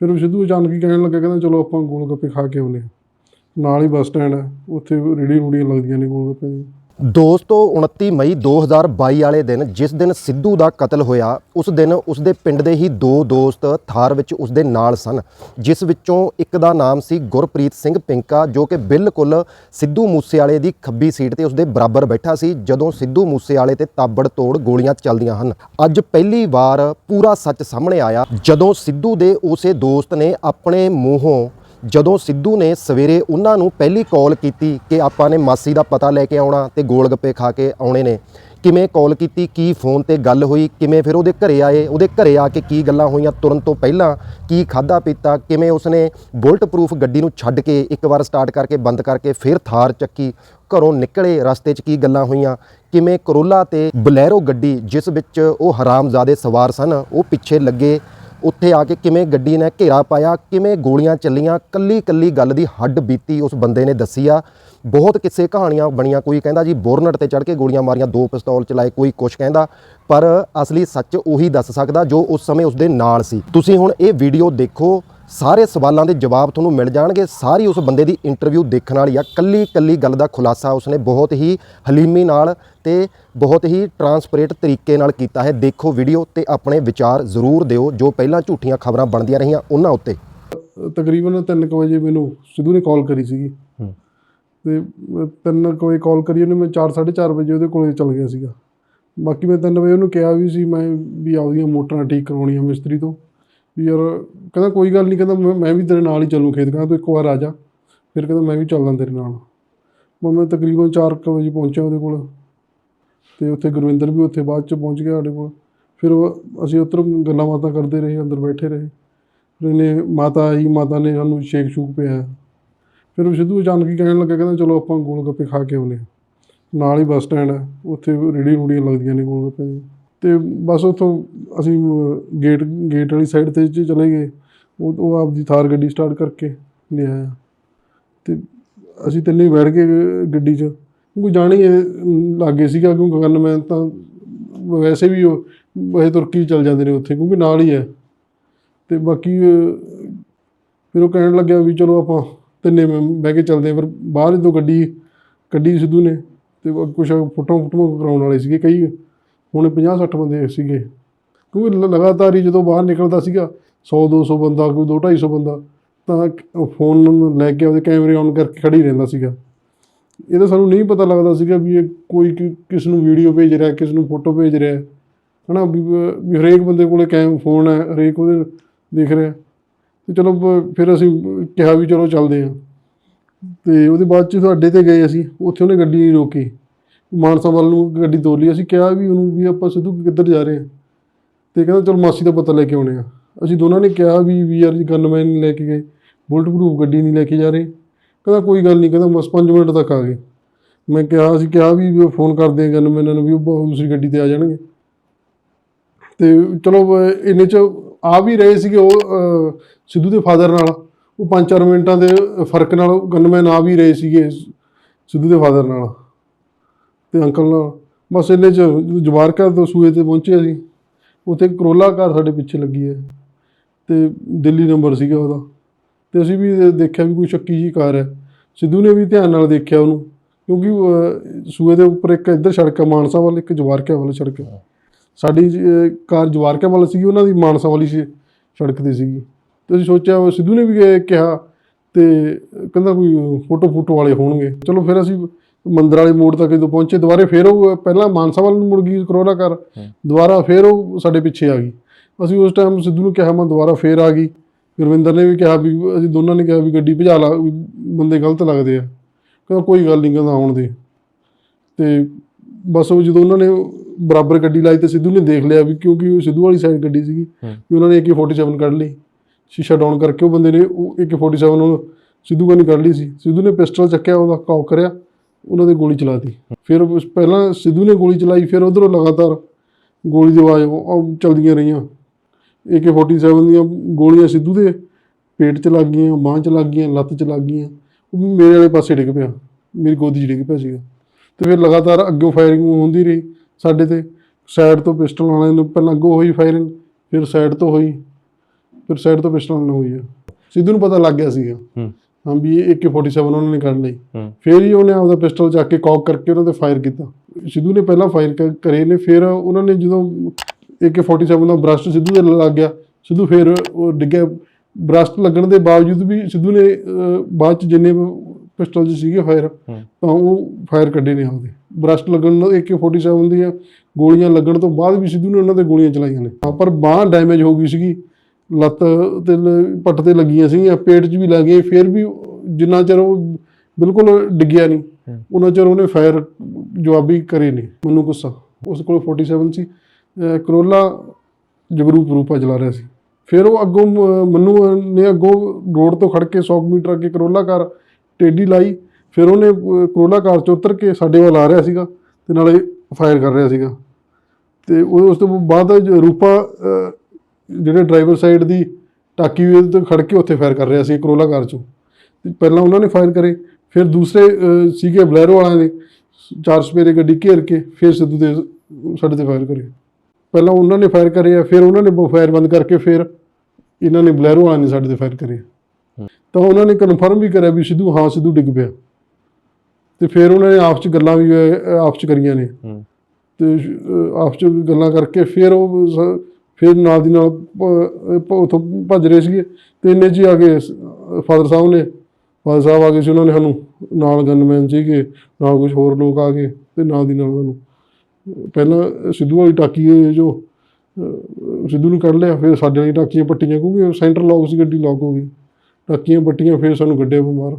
ਫਿਰ ਉਹ ਸਿੱਧੂ ਅਚਾਨਕ ਹੀ ਕਹਿਣ ਲੱਗਾ, ਕਹਿੰਦਾ ਚਲੋ ਆਪਾਂ ਗੋਲ ਗੱਪੇ ਖਾ ਕੇ ਆਉਂਦੇ ਹਾਂ। ਨਾਲ ਹੀ ਬੱਸ ਸਟੈਂਡ ਹੈ, ਉੱਥੇ ਰੇੜੀ ਰੂੜੀਆਂ ਲੱਗਦੀਆਂ ਨੇ ਗੋਲ ਗੱਪੇ ਦੀ ਦੋਸਤੋ 29 ਮਈ 2022 ਵਾਲੇ ਦਿਨ ਜਿਸ ਦਿਨ ਸਿੱਧੂ ਦਾ ਕਤਲ ਹੋਇਆ, ਉਸ ਦਿਨ ਉਸ ਦੇ ਪਿੰਡ ਦੇ ਹੀ ਦੋ ਦੋਸਤ ਥਾਰ ਵਿੱਚ ਉਸ ਦੇ ਨਾਲ ਸਨ, ਜਿਸ ਵਿੱਚੋਂ ਇੱਕ ਦਾ ਨਾਮ ਸੀ ਗੁਰਪ੍ਰੀਤ ਸਿੰਘ ਪਿੰਕਾ, ਜੋ ਕਿ ਬਿਲਕੁਲ ਸਿੱਧੂ ਮੂਸੇਵਾਲੇ ਦੀ ਖੱਬੀ ਸੀਟ ਤੇ ਉਸ ਦੇ ਬਰਾਬਰ ਬੈਠਾ ਸੀ, ਜਦੋਂ ਸਿੱਧੂ ਮੂਸੇਵਾਲੇ ਤੇ ਤਾਬੜ ਤੋੜ ਗੋਲੀਆਂ ਚੱਲਦੀਆਂ ਹਨ। ਅੱਜ ਪਹਿਲੀ ਵਾਰ ਪੂਰਾ ਸੱਚ ਸਾਹਮਣੇ ਆਇਆ, ਜਦੋਂ ਸਿੱਧੂ ਦੇ ਉਸੇ ਦੋਸਤ ਨੇ ਆਪਣੇ ਮੂੰਹੋਂ ਜਦੋਂ ਸਿੱਧੂ ਨੇ ਸਵੇਰੇ ਉਹਨਾਂ ਨੂੰ ਪਹਿਲੀ ਕਾਲ ਕੀਤੀ ਕਿ ਆਪਾਂ ਨੇ ਮਾਸੀ ਦਾ ਪਤਾ ਲੈ ਕੇ ਆਉਣਾ ਤੇ ਗੋਲ ਗੱਪੇ ਖਾ ਕੇ ਆਉਣੇ ਨੇ, ਕਿਵੇਂ ਕਾਲ ਕੀਤੀ, ਕੀ ਫੋਨ ਤੇ ਗੱਲ ਹੋਈ, ਕਿਵੇਂ ਫਿਰ ਉਹਦੇ ਘਰੇ ਆਏ, ਉਹਦੇ ਘਰੇ ਆ ਕੇ ਕੀ ਗੱਲਾਂ ਹੋਈਆਂ ਤੁਰਨ ਤੋਂ ਪਹਿਲਾਂ, ਕੀ ਖਾਦਾ ਪੀਤਾ, ਕਿਵੇਂ ਉਸਨੇ ਬੁਲਟ ਪ੍ਰੂਫ ਗੱਡੀ ਨੂੰ ਛੱਡ ਕੇ ਇੱਕ ਵਾਰ ਸਟਾਰਟ ਕਰਕੇ ਬੰਦ ਕਰਕੇ ਫਿਰ ਥਾਰ ਚੱਕੀ, ਘਰੋਂ ਨਿਕਲੇ ਰਸਤੇ 'ਚ ਕੀ ਗੱਲਾਂ ਹੋਈਆਂ, ਕਿਵੇਂ ਕਰੋਲਾ ਤੇ ਬਲੈਰੋ ਗੱਡੀ ਜਿਸ ਵਿੱਚ ਉਹ ਹਰਾਮਜ਼ਾਦੇ ਸਵਾਰ ਸਨ, ਉਹ ਪਿੱਛੇ ਲੱਗੇ ਉੱਥੇ ਆ ਕੇ ਕਿਵੇਂ ਗੱਡੀ ਨੇ ਘੇਰਾ ਪਾਇਆ, ਕਿਵੇਂ ਗੋਲੀਆਂ ਚੱਲੀਆਂ ਕੱਲੀ ਕੱਲੀ ਗੱਲ ਦੀ ਹੱਡ ਬੀਤੀ ਉਸ ਬੰਦੇ ਨੇ ਦੱਸੀ ਆ। ਬਹੁਤ ਕਿੱਸੇ ਕਹਾਣੀਆਂ ਬਣੀਆਂ, ਕੋਈ ਕਹਿੰਦਾ ਜੀ ਬੋਰਨਟ ਤੇ ਚੜ ਕੇ ਗੋਲੀਆਂ ਮਾਰੀਆਂ, ਦੋ ਪਿਸਤੌਲ ਚਲਾਏ, ਕੋਈ ਕੁਛ ਕਹਿੰਦਾ, ਪਰ ਅਸਲੀ ਸੱਚ ਉਹੀ ਦੱਸ ਸਕਦਾ ਜੋ ਉਸ ਸਮੇਂ ਉਸਦੇ ਨਾਲ ਸੀ। ਤੁਸੀਂ ਹੁਣ ਇਹ ਵੀਡੀਓ ਦੇਖੋ ਸਾਰੇ ਸਵਾਲਾਂ ਦੇ ਜਵਾਬ ਤੁਹਾਨੂੰ ਮਿਲ ਜਾਣਗੇ। ਸਾਰੀ ਉਸ ਬੰਦੇ ਦੀ ਇੰਟਰਵਿਊ ਦੇਖਣ ਵਾਲੀ ਆ। ਕੱਲੀ ਕੱਲੀ ਗੱਲ ਦਾ ਖੁਲਾਸਾ ਉਸਨੇ ਬਹੁਤ ਹੀ ਹਲੀਮੀ ਨਾਲ ਤੇ ਬਹੁਤ ਹੀ ਟਰਾਂਸਪੇਰੈਂਟ ਤਰੀਕੇ ਨਾਲ ਕੀਤਾ ਹੈ। ਦੇਖੋ ਵੀਡੀਓ ਤੇ ਆਪਣੇ ਵਿਚਾਰ ਜ਼ਰੂਰ ਦਿਓ। ਜੋ ਪਹਿਲਾਂ ਝੂਠੀਆਂ ਖਬਰਾਂ ਬਣਦੀਆਂ ਰਹੀਆਂ ਉਹਨਾਂ ਉੱਤੇ। ਤਕਰੀਬਨ 3 ਵਜੇ ਮੈਨੂੰ ਸਿੱਧੂ ਨੇ ਕਾਲ ਕਰੀ ਸੀਗੀ। ਤੇ 3 ਵਜੇ ਕਾਲ ਕਰੀ ਉਹਨੇ ਮੈਂ 4:30 ਵਜੇ ਉਹਦੇ ਕੋਲੇ ਚਲ ਗਿਆ ਸੀਗਾ। ਬਾਕੀ ਮੈਂ 3 ਵਜੇ ਉਹਨੂੰ ਕਿਹਾ ਵੀ ਸੀ ਮੈਂ ਵੀ ਆਪਦੀਆਂ ਮੋਟਰਾਂ ਠੀਕ ਕਰਵਾਉਣੀਆਂ ਮਿਸਤਰੀ ਤੋਂ। ਵੀ ਯਾਰ ਕਹਿੰਦਾ ਕੋਈ ਗੱਲ ਨਹੀਂ, ਕਹਿੰਦਾ ਮੈਂ ਮੈਂ ਵੀ ਤੇਰੇ ਨਾਲ ਹੀ ਚੱਲੂ ਖੇਤ, ਕਹਿੰਦਾ ਤੂੰ ਇੱਕ ਵਾਰ ਆ ਜਾ। ਫਿਰ ਕਹਿੰਦਾ ਮੈਂ ਵੀ ਚੱਲਦਾ ਤੇਰੇ ਨਾਲ। ਮੈਂ ਮੈਂ ਤਕਰੀਬਨ 4 ਵਜੇ ਪਹੁੰਚਿਆ ਉਹਦੇ ਕੋਲ। ਤੇ ਉੱਥੇ ਗੁਰਵਿੰਦਰ ਵੀ ਉੱਥੇ ਬਾਅਦ ਚ ਪਹੁੰਚ ਗਿਆ ਸਾਡੇ ਕੋਲ। ਫਿਰ ਉਹ- ਅਸੀਂ ਉੱਧਰ ਗੱਲਾਂ ਬਾਤਾਂ ਕਰਦੇ ਰਹੇ, ਅੰਦਰ ਬੈਠੇ ਰਹੇ। ਫਿਰ ਇਹਨੇ ਮਾਤਾ ਆਈ, ਮਾਤਾ ਨੇ ਸਾਨੂੰ ਸ਼ੇਕ ਸ਼ੂਕ ਪਿਆ। ਫਿਰ ਉਹ ਸਿੱਧੂ ਅਚਾਨਕ ਹੀ ਕਹਿਣ ਲੱਗਾ, ਕਹਿੰਦਾ ਚਲੋ ਆਪਾਂ ਗੋਲ ਗੱਪੇ ਖਾ ਕੇ ਆਉਂਦੇ ਹਾਂ। ਨਾਲ ਹੀ ਬੱਸ ਸਟੈਂਡ ਹੈ, ਉੱਥੇ ਰੇਹੜੀ ਰੂੜੀਆਂ ਲੱਗਦੀਆਂ ਨੇ ਗੋਲ ਗੱਪੇ ਦੀ। ਤੇ ਬਸ ਉੱਥੋਂ ਅਸੀਂ ਗੇਟ ਗੇਟ ਵਾਲੀ ਸਾਈਡ ਤੇ ਚ ਚਲੇ ਗਏ, ਉਹ ਉਹ ਆਪਦੀ ਥਾਰ ਗੱਡੀ ਸਟਾਰਟ ਕਰਕੇ ਲਿਆਇਆ। ਤੇ ਅਸੀਂ ਤਿੰਨੇ ਬੈਠ ਕੇ ਗੱਡੀ 'ਚ। ਕੋਈ ਜਾਣੀ ਲੱਗੇ ਸੀਗਾ, ਕਿਉਂਕਿ ਗੱਲ ਮੈਂ ਤਾਂ ਵੈਸੇ ਵੀ ਉਹ, ਵੈਸੇ ਤੁਰਕੀ ਚੱਲ ਜਾਂਦੇ ਨੇ ਉੱਥੇ, ਕਿਉਂਕਿ ਨਾਲ ਹੀ ਹੈ। ਤੇ ਬਾਕੀ ਫਿਰ ਉਹ ਕਹਿਣ ਲੱਗਿਆ ਵੀ ਚਲੋ ਆਪਾਂ ਤਿੰਨੇ ਮੈਂ, ਬਹਿ ਕੇ ਚੱਲਦੇ ਹਾਂ, ਪਰ ਬਾਹਰ ਹੀ ਤੋਂ ਗੱਡੀ ਕੱਢੀ ਸਿੱਧੂ ਨੇ, ਤੇ ਕੁਝ ਫੋਟੋ ਫੋਟੋ ਕਰਾਉਣ ਵਾਲੇ ਸੀਗੇ, ਕਈ ਹੁਣ 50 60 ਬੰਦੇ ਸੀਗੇ। ਕਿਉਂਕਿ ਲ- ਲਗਾਤਾਰ ਹੀ ਜਦੋਂ ਬਾਹਰ ਨਿਕਲਦਾ ਸੀਗਾ 100 200 ਬੰਦਾ, ਕੋਈ 2 250 ਬੰਦਾ, ਤਾਂ ਫੋਨ ਲੈ ਕੇ ਉਹਦੇ ਕੈਮਰੇ ਔਨ ਕਰਕੇ ਖੜੀ ਰਹਿੰਦਾ ਸੀਗਾ। ਇਹ ਤਾਂ ਸਾਨੂੰ ਨਹੀਂ ਪਤਾ ਲੱਗਦਾ ਸੀਗਾ ਵੀ ਇਹ ਕੋਈ ਕਿ- ਕਿਸ ਨੂੰ ਵੀਡੀਓ ਭੇਜ ਰਿਹਾ, ਕਿਸ ਨੂੰ ਫੋਟੋ ਭੇਜ ਰਿਹਾ। ਹਨਾ, ਵੀ ਵੀ ਹਰੇਕ ਬੰਦੇ ਕੋਲੇ ਕੈਮ ਫੋਨ ਹੈ, ਹਰੇਕ ਉਹਦੇ ਦੇਖ ਰਿਹਾ। ਤੇ ਚਲੋ, ਬ- ਫਿਰ ਅਸੀਂ ਕਿਹਾ ਵੀ ਚਲੋ ਚੱਲਦੇ ਹਾਂ। ਤੇ ਉਹਦੇ ਬਾਅਦ ਚ ਤੁਹਾਡੇ ਤੇ ਗਏ ਅਸੀਂ, ਉੱਥੇ ਉਹਨੇ ਗੱਡੀ ਰੋਕੀ। ਮਾਨਸਾ ਵੱਲ ਨੂੰ ਗੱਡੀ ਤੋਰ ਲਈ, ਅਸੀਂ ਕਿਹਾ ਵੀ ਉਹਨੂੰ ਵੀ ਆਪਾਂ ਸਿੱਧੂ ਕਿੱਧਰ ਜਾ ਰਹੇ ਹਾਂ। ਤੇ ਕਹਿੰਦਾ, ਚਲ ਮਾਸੀ ਦਾ ਪਤਾ ਲੈ ਕੇ ਆਉਣੇ ਆ। ਅਸੀਂ ਦੋਨਾਂ ਨੇ ਕਿਹਾ ਵੀ ਵੀ ਯਾਰ ਜੀ ਗਨਮੈਨ ਨਹੀਂ ਲੈ ਕੇ ਗਏ ਬੁਲਟ ਪ੍ਰੂਫ ਗੱਡੀ ਨਹੀਂ ਲੈ ਕੇ ਜਾ ਰਹੇ। ਕਹਿੰਦਾ, ਕੋਈ ਗੱਲ ਨਹੀਂ, ਕਹਿੰਦਾ, ਬਸ 5 ਮਿੰਟ ਤੱਕ ਆ ਗਏ। ਮੈਂ ਕਿਹਾ, ਅਸੀਂ ਕਿਹਾ ਵੀ ਉਹ ਫੋਨ ਕਰਦੇ ਆ ਗਨਮੈਨਾਂ ਨੂੰ ਵੀ ਉਹ ਬ- ਦੂਸਰੀ ਗੱਡੀ ਤੇ ਆ ਜਾਣਗੇ। ਤੇ ਚਲੋ, ਇੰਨੇ ਚ ਆ ਵੀ ਰਹੇ ਸੀਗੇ ਉਹ ਸਿੱਧੂ ਦੇ ਫਾਦਰ ਨਾਲ। ਉਹ 5-4 ਮਿੰਟਾਂ ਦੇ ਫ਼ਰਕ ਨਾਲ ਗਨਮੈਨ ਆ ਵੀ ਰਹੇ ਸੀਗੇ, ਸਿੱਧੂ ਦੇ ਫਾਦਰ ਨਾਲ। ਤੇ ਅੰਕਲ ਨਾਲ। ਬਸ ਇੰਨੇ ਚ ਜਵਾਰਕਾ ਤੋਂ ਸੂਏ ਤੇ ਪਹੁੰਚੇ ਅਸੀਂ ਉੱਥੇ ਕਰੋਲਾ ਕਾਰ ਸਾਡੇ ਪਿੱਛੇ ਲੱਗੀ ਹੈ। ਤੇ ਦਿੱਲੀ ਨੰਬਰ ਸੀਗਾ ਉਹਦਾ। ਤੇ ਅਸੀਂ ਵੀ ਦੇਖਿਆ ਵੀ ਕੋਈ ਸ਼ੱਕੀ ਜੀ ਕਾਰ ਹੈ। ਸਿੱਧੂ ਨੇ ਵੀ ਧਿਆਨ ਨਾਲ ਦੇਖਿਆ ਉਹਨੂੰ। ਕਿਉਂਕਿ ਸੂਏ ਦੇ ਉੱਪਰ ਇੱਕ ਇੱਧਰ ਸੜਕ ਹੈ ਮਾਨਸਾ ਵੱਲ ਇੱਕ ਜਵਾਰਕਿਆ ਵੱਲ ਸੜਕ ਹੈ। ਸਾਡੀ ਅਹ, ਕਾਰ ਜਵਾਰਕਿਆ ਵੱਲ ਸੀਗੀ ਉਹਨਾਂ ਦੀ ਮਾਨਸਾ ਵਾਲੀ ਸੀ ਸੜਕ ਤੇ ਸੀਗੀ। ਤੇ ਅਸੀਂ ਸੋਚਿਆ ਸਿੱਧੂ ਨੇ ਵੀ ਕਿਹਾ ਤੇ ਕਹਿੰਦਾ ਕੋਈ ਫੋਟੋ ਫੋਟੋ ਵਾਲੇ ਹੋਣਗੇ। ਚਲੋ ਫਿਰ ਅਸੀਂ ਮੰਦਰ ਵਾਲੇ ਮੋੜ ਤੱਕ ਜਦੋਂ ਪਹੁੰਚੇ ਦੁਬਾਰੇ ਫਿਰ ਉਹ ਪਹਿਲਾਂ ਮਾਨਸਾ ਵੱਲ ਨੂੰ ਮੁੜ ਗਈ ਕਰੋਲਾ ਕਾਰ ਦੁਬਾਰਾ ਫਿਰ ਉਹ ਸਾਡੇ ਪਿੱਛੇ ਆ ਗਈ। ਅਸੀਂ ਉਸ ਟਾਈਮ ਸਿੱਧੂ ਨੂੰ ਕਿਹਾ ਮੈਂ ਦੁਬਾਰਾ ਫੇਰ ਆ ਗਈ। ਗੁਰਵਿੰਦਰ ਨੇ ਵੀ ਕਿਹਾ ਵੀ ਅਸੀਂ ਦੋਨਾਂ ਨੇ ਕਿਹਾ ਵੀ ਗੱਡੀ ਭਜਾ ਲਾ ਬੰਦੇ ਗਲਤ ਲੱਗਦੇ ਆ। ਕਹਿੰਦਾ ਕੋਈ ਗੱਲ ਨਹੀਂ ਕਹਿੰਦਾ ਆਉਣ ਦੇ। ਤੇ ਬਸ ਉਹ ਜਦੋਂ ਉਹਨਾਂ ਨੇ ਬਰਾਬਰ ਗੱਡੀ ਲਾਈ ਤੇ ਸਿੱਧੂ ਨੇ ਦੇਖ ਲਿਆ ਵੀ ਕਿਉਂਕਿ ਉਹ ਸਿੱਧੂ ਵਾਲੀ ਸਾਈਡ ਗੱਡੀ ਸੀਗੀ ਵੀ ਉਹਨਾਂ ਨੇ AK47 ਕੱਢ ਲਈ। ਸ਼ੀਸ਼ਾ ਡਾਊਨ ਕਰਕੇ ਉਹ ਬੰਦੇ ਨੇ ਉਹ AK47 ਉਹਨੂੰ ਸਿੱਧੂ ਕਨੀ ਕੱਢ ਲਈ ਸੀ। ਸਿੱਧੂ ਨੇ ਪਿਸਟਲ ਚੱਕਿਆ ਉਹਦਾ ਕੌਕ ਕਰਿਆ। ਉਹਨਾਂ ਦੇ ਗੋਲੀ ਚਲਾਤੀ। ਫਿਰ ਉਹ ਪਹਿਲਾਂ ਸਿੱਧੂ ਨੇ ਗੋਲੀ ਚਲਾਈ, ਫਿਰ ਉਧਰੋਂ ਲਗਾਤਾਰ ਗੋਲੀ ਦੀ ਆਵਾਜ਼ ਉਹ- ਉਹ ਚਲਦੀਆਂ ਰਹੀਆਂ। AK47 ਦੀਆਂ ਗੋਲੀਆਂ ਸਿੱਧੂ ਦੇ ਪੇਟ 'ਚ ਲੱਗ ਗਈਆਂ, ਬਾਂਹ 'ਚ ਲੱਗ ਗਈਆਂ, ਲੱਤ 'ਚ ਲੱਗ ਗਈਆਂ। ਉਹ ਮੇਰੇ ਵਾਲੇ ਪਾਸੇ ਡਿੱਗ ਪਿਆ। ਮੇਰੀ ਗੋਦੀ 'ਚ ਡਿੱਗ ਪਿਆ ਸੀਗਾ। ਤੇ ਫਿਰ ਲਗਾਤਾਰ ਅੱਗੋਂ ਫਾਇਰਿੰਗ ਹੁੰਦੀ ਰਹੀ ਸਾਡੇ ਤੇ। ਸਾਈਡ ਤੋਂ ਪਿਸਟਲ ਵਾਲਿਆਂ ਨੂੰ ਪਹਿਲਾਂ ਅੱਗੋਂ ਹੋਈ ਫਾਇਰਿੰਗ ਫਿਰ ਸਾਈਡ ਤੋਂ ਹੋਈ, ਫਿਰ ਸਾਈਡ ਤੋਂ ਪਿਸਟਲ ਨਾਲ ਹੋਈ ਆ। ਸਿੱਧੂ ਨੂੰ ਪਤਾ ਲੱਗ ਗਿਆ ਸੀਗਾ। ਹੂੰ। ਹਾਂ ਵੀ ਇਹ AK47 ਉਹਨਾਂ ਨੇ ਕੱਢ ਲਈ। ਫਿਰ ਹੀ ਉਹਨੇ ਆਪਦਾ ਪਿਸਟਲ ਚੱਕ ਕੇ ਕੌਕ ਕਰਕੇ ਉਹਨਾਂ ਤੇ ਫਾਇਰ ਕੀਤਾ। ਸਿੱਧੂ ਨੇ ਪਹਿਲਾਂ ਫਾਇਰ ਕਰੇ ਨੇ ਫਿਰ ਉਹਨਾਂ ਨੇ ਜਦੋਂ AK47 ਦਾ ਬ੍ਰਸਟ ਸਿੱਧੂ ਦੇ ਲੱਗ ਗਿਆ ਸਿੱਧੂ ਫਿਰ ਉਹ ਡਿੱਗਿਆ। ਬ੍ਰਸਟ ਲੱਗਣ ਦੇ ਬਾਵਜੂਦ ਵੀ ਸਿੱਧੂ ਨੇ ਬਾਅਦ ਚ ਜਿੰਨੇ ਪਿਸਟਲ 'ਚ ਸੀਗੇ ਫਾਇਰ ਤਾਂ ਉਹ ਫਾਇਰ ਕੱਢੇ ਨੇ ਆਪਦੇ। ਬ੍ਰਸਟ ਲੱਗਣ ਨਾਲ AK47 ਦੀਆਂ ਗੋਲੀਆਂ ਲੱਗਣ ਤੋਂ ਬਾਅਦ ਵੀ ਸਿੱਧੂ ਨੇ ਉਹਨਾਂ ਤੇ ਗੋਲੀਆਂ ਚਲਾਈਆਂ ਨੇ। ਪਰ ਬਾਹ ਡੈਮੇਜ ਹੋ ਗਈ ਸੀਗੀ। ਲੱਤ ਤੇ ਪੱਟ ਤੇ ਲੱਗੀਆਂ ਸੀਗੀਆਂ ਪੇਟ 'ਚ ਵੀ ਲੱਗੀਆਂ ਫਿਰ ਵੀ ਜਿੰਨਾ ਚਿਰ ਉਹ ਬਿਲਕੁਲ ਡਿੱਗਿਆ ਨਹੀਂ। ਉਹਨਾਂ ਚਿਰ ਉਹਨੇ ਫਾਇਰ ਜਵਾਬੀ ਕਰੇ ਨਹੀਂ। ਮੈਨੂੰ ਗੁੱਸਾ ਉਸ ਕੋਲ 47 ਸੀ। ਕਰੋਲਾ ਜਗਰੂਪ ਰੂਪਾ ਚਲਾ ਰਿਹਾ ਸੀ। ਫਿਰ ਉਹ ਅੱਗੋਂ ਮੈਨੂੰ ਨੇ ਅੱਗੋਂ ਰੋਡ ਤੋਂ ਖੜ ਕੇ 100 ਮੀਟਰ ਅੱਗੇ ਕਰੋਲਾ ਕਾਰ ਟੇਢੀ ਲਾਈ। ਫਿਰ ਉਹਨੇ ਕਰੋਲਾ ਕਾਰ ਚ ਉਤਰ ਕੇ ਸਾਡੇ ਵੱਲ ਆ ਰਿਹਾ ਸੀਗਾ ਤੇ ਨਾਲੇ ਫਾਇਰ ਕਰ ਰਿਹਾ ਸੀਗਾ। ਤੇ ਉਹ ਉਸ ਤੋਂ ਬਾਅਦ ਰੂਪਾ ਜਿਹੜੇ ਡਰਾਈਵਰ ਸਾਈਡ ਦੀ ਟਾਕੀ ਉਹਦੇ ਤੋਂ ਖੜ ਕੇ ਉੱਥੇ ਫਾਇਰ ਕਰ ਰਿਹਾ ਸੀ ਕਰੋਲਾ ਕਾਰ ਚੋਂ। ਪਹਿਲਾਂ ਉਹਨਾਂ ਨੇ ਫਾਇਰ ਕਰੇ ਫਿਰ ਦੂਸਰੇ ਸੀਗੇ ਬਲੈਰੋ ਵਾਲਿਆਂ ਨੇ ਚਾਰ ਸਪੇਰੇ ਗੱਡੀ ਘੇਰ ਕੇ ਫਿਰ ਸਿੱਧੂ ਦੇ ਸਾਡੇ ਤੇ ਫਾਇਰ ਕਰੇ। ਪਹਿਲਾਂ ਉਹਨਾਂ ਨੇ ਫਾਇਰ ਕਰੇ ਆ ਫਿਰ ਉਹਨਾਂ ਨੇ ਫਾਇਰ ਬੰਦ ਕਰਕੇ ਫਿਰ ਇਹਨਾਂ ਨੇ ਬਲੈਰੋ ਵਾਲਿਆਂ ਨੇ ਸਾਡੇ ਤੇ ਫਾਇਰ ਕਰੇ ਤਾਂ ਉਹਨਾਂ ਨੇ ਕਨਫਰਮ ਵੀ ਕਰਿਆ ਵੀ ਸਿੱਧੂ ਹਾਂ ਸਿੱਧੂ ਡਿੱਗ ਪਿਆ। ਤੇ ਫਿਰ ਉਹਨਾਂ ਨੇ ਆਪਸ ਚ ਗੱਲਾਂ ਵੀ ਆਪਸ ਚ ਕਰੀਆਂ ਨੇ। ਤੇ ਆਪਸ ਚ ਗੱਲਾਂ ਕਰਕੇ ਫਿਰ ਉਹ ਫਿਰ ਨਾਲ ਦੀ ਨਾਲ ਭ- ਉੱਥੋਂ ਭੱਜ ਰਹੇ ਸੀਗੇ ਤੇ ਇੰਨੇ ਜੀ ਆ ਕੇ ਫਾਦਰ ਸਾਹਿਬ ਨੇ, ਫਾਦਰ ਸਾਹਿਬ ਆ ਗਏ ਸੀ ਉਹਨਾਂ ਨੇ ਸਾਨੂੰ, ਨਾਲ ਗਨਮੈਨ ਸੀਗੇ, ਨਾਲ ਕੁਝ ਹੋਰ ਲੋਕ ਆ ਗਏ ਤੇ ਨਾਲ ਦੀ ਨਾਲ ਸਾਨੂੰ, ਪਹਿਲਾਂ ਸਿੱਧੂ ਵਾਲੀ ਟਾਕੀ ਜੋ ਸਿੱਧੂ ਨੂੰ ਕੱਢ ਲਿਆ, ਫਿਰ ਸਾਡੇ ਵਾਲੀ ਟਾਕੀਆਂ ਪੱਟੀਆਂ, ਕਿਉਂਕਿ ਸੈਂਟਰ ਲੌਕ ਸੀ, ਗੱਡੀ ਲੌਕ ਹੋ ਗਈ। ਟਾਕੀਆਂ ਪੱਟੀਆਂ, ਫਿਰ ਸਾਨੂੰ ਗੱਡੇ ਬਿਮਾਰ।